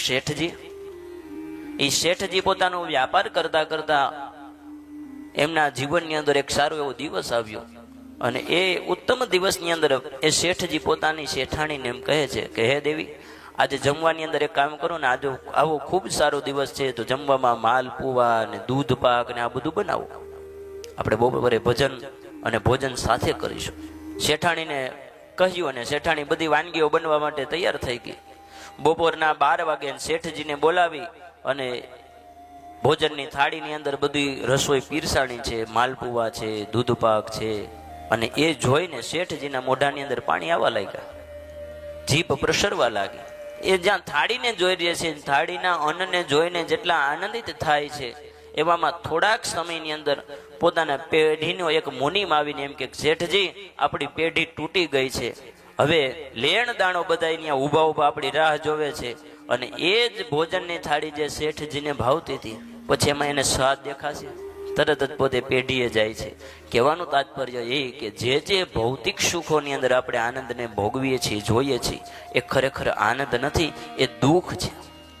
શેઠજી? એ શેઠજી પોતાનો વ્યાપાર કરતા કરતા એમના જીવનની અંદર એક સારો એવો દિવસ આવ્યો. અને એ ઉત્તમ દિવસની અંદર એ શેઠજી પોતાની શેઠાણીને એમ કહે છે કે, હે દેવી, આજે જમવાની અંદર એક કામ કરો ને, આજે આવો ખૂબ સારો દિવસ છે, તો જમવામાં માલ, પુવા ને દૂધ, પાક ને આ બધું બનાવો. આપણે બપોરે ભજન અને ભોજન સાથે કરીશું. શેઠાણીને કહ્યું અને શેઠાણી બધી વાનગીઓ બનવા માટે તૈયાર થઈ ગઈ. બપોરના બાર વાગે શેઠજીને બોલાવી અને ભોજનની થાળીની અંદર બધી રસોઈ પીરસાણી છે, માલપુવા છે દૂધપાક છે અને એ જોઈને શેઠજીના મોઢાની અંદર પાણી આવવા લાગ્યા. જીભ પ્રસરવા લાગી. એ જ્યાં થાળીને જોઈ રહી છે, થાળીના અન્નને જોઈને જેટલા આનંદિત થાય છે, એવામાં થોડાક સમયની અંદર પોતાના પેઢીનો એક મુનિમ આવીને એમ કે, શેઠજી, આપણી પેઢી તૂટી ગઈ છે. હવે લેણ દાણો બધા અહીંયા ઊભા ઊભા આપણી રાહ જોવે છે અને એ જ ભોજનની થાળી જે શેઠજીને ભાવતી હતી, પછી એમાં એને સ્વાદ દેખાશે. તરત જ પોતે પેઢીએ જાય છે. કહેવાનું તાત્પર્ય એ કે જે જે ભૌતિક સુખોની અંદર આપણે આનંદને ભોગવીએ છીએ, જોઈએ છીએ, એ ખરેખર આનંદ નથી, એ દુઃખ છે.